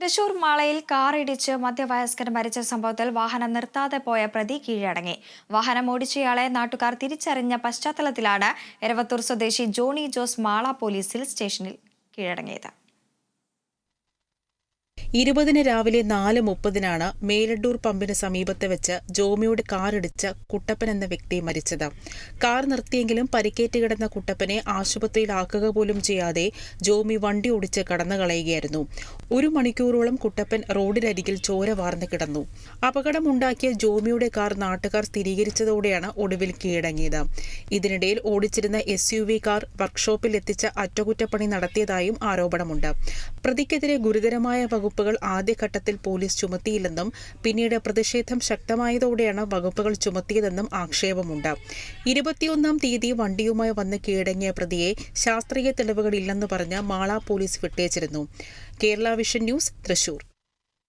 തൃശൂർ മാളയിൽ കാറിടിച്ച് മധ്യവയസ്കൻ മരിച്ച സംഭവത്തിൽ വാഹനം നിർത്താതെ പോയ പ്രതി കീഴടങ്ങി. വാഹനം ഓടിച്ചയാളെ നാട്ടുകാർ തിരിച്ചറിഞ്ഞ പശ്ചാത്തലത്തിലാണ് എരവത്തൂർ സ്വദേശി ജോണി ജോസ് മാള പോലീസിൽ സ്റ്റേഷനിൽ കീഴടങ്ങിയത്. ഇരുപതിന് രാവിലെ നാല് മുപ്പതിനാണ് മേലഡൂർ പമ്പിന് സമീപത്ത് വെച്ച് ജോമിയുടെ കാറിടിച്ച കുട്ടപ്പൻ എന്ന വ്യക്തി മരിച്ചത്. കാർ നിർത്തിയെങ്കിലും പരിക്കേറ്റ് കിടന്ന കുട്ടപ്പനെ ആശുപത്രിയിലാക്കുക പോലും ചെയ്യാതെ ജോമി വണ്ടി ഓടിച്ച് കടന്നു കളയുകയായിരുന്നു. ഒരു മണിക്കൂറോളം കുട്ടപ്പൻ റോഡിനരികിൽ ചോര വാർന്നു കിടന്നു. അപകടമുണ്ടാക്കിയ ജോമിയുടെ കാർ നാട്ടുകാർ സ്ഥിരീകരിച്ചതോടെയാണ് ഒടുവിൽ കീഴടങ്ങിയത്. ഇതിനിടയിൽ ഓടിച്ചിരുന്ന എസ് യു വി കാർ വർക്ക്ഷോപ്പിൽ എത്തിച്ച അറ്റകുറ്റപ്പണി നടത്തിയതായും ആരോപണമുണ്ട്. പ്രതിക്കെതിരെ ഗുരുതരമായ വകുപ്പുകൾ ആദ്യഘട്ടത്തിൽ പോലീസ് ചുമത്തിയില്ലെന്നും പിന്നീട് പ്രതിഷേധം ശക്തമായതോടെയാണ് വകുപ്പുകൾ ചുമത്തിയതെന്നും ആക്ഷേപമുണ്ട്. ഇരുപത്തിയൊന്നാം തീയതി വണ്ടിയുമായി വന്ന് കീഴടങ്ങിയ പ്രതിയെ ശാസ്ത്രീയ തെളിവുകളില്ലെന്ന് പറഞ്ഞ് Mala police വിട്ടേച്ചിരുന്നു. Kerala vision news Thrissur.